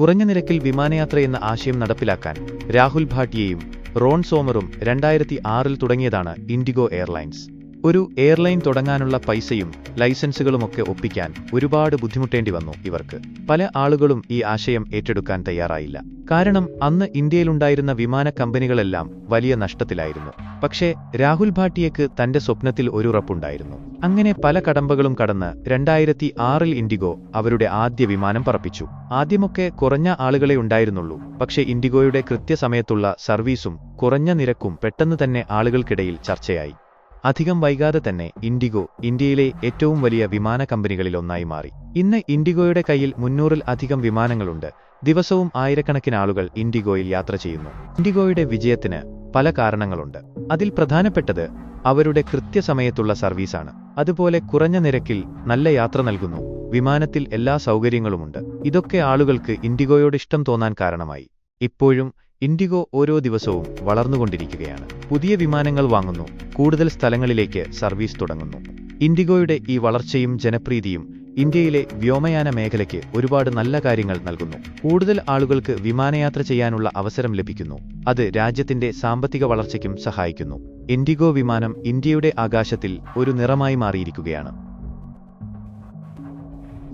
കുറഞ്ഞ നിരക്കിൽ വിമാനയാത്ര എന്ന ആശയം നടപ്പിലാക്കാൻ രാഹുൽ ഭാട്ടിയയും റോൺ സോമറും രണ്ടായിരത്തി ആറിൽ തുടങ്ങിയതാണ് ഇൻഡിഗോ എയർലൈൻസ്. ഒരു എയർലൈൻ തുടങ്ങാനുള്ള പൈസയും ലൈസൻസുകളുമൊക്കെ ഒപ്പിക്കാൻ ഒരുപാട് ബുദ്ധിമുട്ടേണ്ടി വന്നു ഇവർക്ക്. പല ആളുകളും ഈ ആശയം ഏറ്റെടുക്കാൻ തയ്യാറായില്ല. കാരണം അന്ന് ഇന്ത്യയിലുണ്ടായിരുന്ന വിമാന കമ്പനികളെല്ലാം വലിയ നഷ്ടത്തിലായിരുന്നു. പക്ഷേ രാഹുൽ ഭാട്ടിയക്ക് തന്റെ സ്വപ്നത്തിൽ ഒരു ഉറപ്പുണ്ടായിരുന്നു. അങ്ങനെ പല കടമ്പകളും കടന്ന് രണ്ടായിരത്തി ആറിൽ ഇൻഡിഗോ അവരുടെ ആദ്യ വിമാനം പറപ്പിച്ചു. ആദ്യമൊക്കെ കുറഞ്ഞ ആളുകളെ ഉണ്ടായിരുന്നുള്ളൂ. പക്ഷേ ഇൻഡിഗോയുടെ കൃത്യസമയത്തുള്ള സർവീസും കുറഞ്ഞ നിരക്കും പെട്ടെന്ന് തന്നെ ആളുകൾക്കിടയിൽ ചർച്ചയായി. അധികം വൈകാതെ തന്നെ ഇൻഡിഗോ ഇന്ത്യയിലെ ഏറ്റവും വലിയ വിമാന കമ്പനികളിൽ ഒന്നായി മാറി. ഇന്ന് ഇൻഡിഗോയുടെ കയ്യിൽ മുന്നൂറിൽ അധികം വിമാനങ്ങളുണ്ട്. ദിവസവും ആയിരക്കണക്കിന് ആളുകൾ ഇൻഡിഗോയിൽ യാത്ര ചെയ്യുന്നു. ഇൻഡിഗോയുടെ വിജയത്തിന് പല കാരണങ്ങളുണ്ട്. അതിൽ പ്രധാനപ്പെട്ടത് അവരുടെ കൃത്യസമയത്തുള്ള സർവീസാണ്. അതുപോലെ കുറഞ്ഞ നിരക്കിൽ നല്ല യാത്ര നൽകുന്നു. വിമാനത്തിൽ എല്ലാ സൗകര്യങ്ങളുമുണ്ട്. ഇതൊക്കെ ആളുകൾക്ക് ഇൻഡിഗോയോട് ഇഷ്ടം തോന്നാൻ കാരണമായി. ഇപ്പോഴും ഇൻഡിഗോ ഓരോ ദിവസവും വളർന്നുകൊണ്ടിരിക്കുകയാണ്. പുതിയ വിമാനങ്ങൾ വാങ്ങുന്നു. കൂടുതൽ സ്ഥലങ്ങളിലേക്ക് സർവീസ് തുടങ്ങുന്നു. ഇൻഡിഗോയുടെ ഈ വളർച്ചയും ജനപ്രീതിയും ഇന്ത്യയിലെ വ്യോമയാന മേഖലയ്ക്ക് ഒരുപാട് നല്ല കാര്യങ്ങൾ നൽകുന്നു. കൂടുതൽ ആളുകൾക്ക് വിമാനയാത്ര ചെയ്യാനുള്ള അവസരം ലഭിക്കുന്നു. അത് രാജ്യത്തിന്റെ സാമ്പത്തിക വളർച്ചയ്ക്കും സഹായിക്കുന്നു. ഇൻഡിഗോ വിമാനം ഇന്ത്യയുടെ ആകാശത്തിൽ ഒരു നിറമായി മാറിയിരിക്കുകയാണ്.